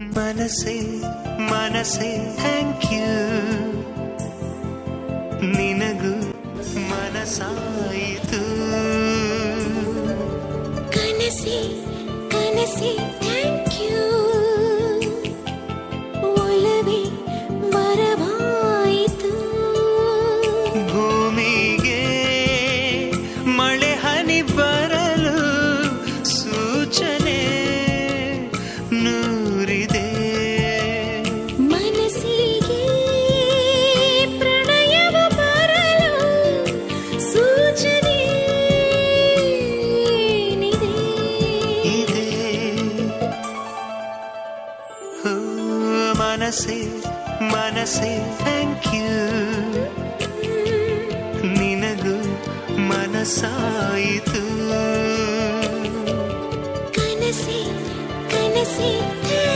മനസ്സേ മനസ്സേ thank you നിനഗു മനസ്സായിതു കനസേ കനസേ താങ്ക് യു ഒലവേ വരവായിതു ಮನಸ್ಸೇ ಮನಸ್ಸೇ ಥ್ಯಾಂಕ್ ಯು ನಿನಗೂ ಮನಸ್ಸಾಯಿತು ಕನಸೆ ಕನಸೆ ಥ್ಯಾಂಕ್ ಯು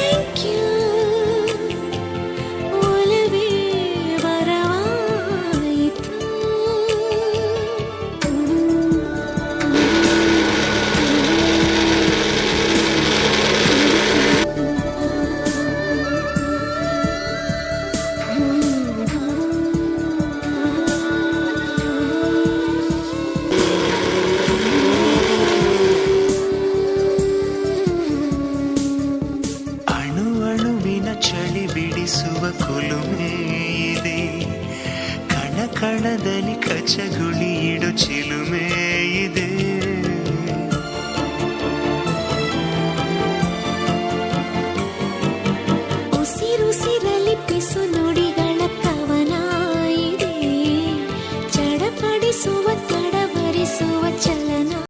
ಯುವಕುಲುಮೆ ಇದೆ ಕಣ ಕಣದಲ್ಲಿ ಕಚಗುಳಿಯಿಡು ಚಿಲುಮೆ ಇದೆ ಉಸಿರುಸಿರಲಿ ಪಿಸು ನುಡಿಗಳ ಕವನ ಇದೆ ಚಡಪಡಿಸುವ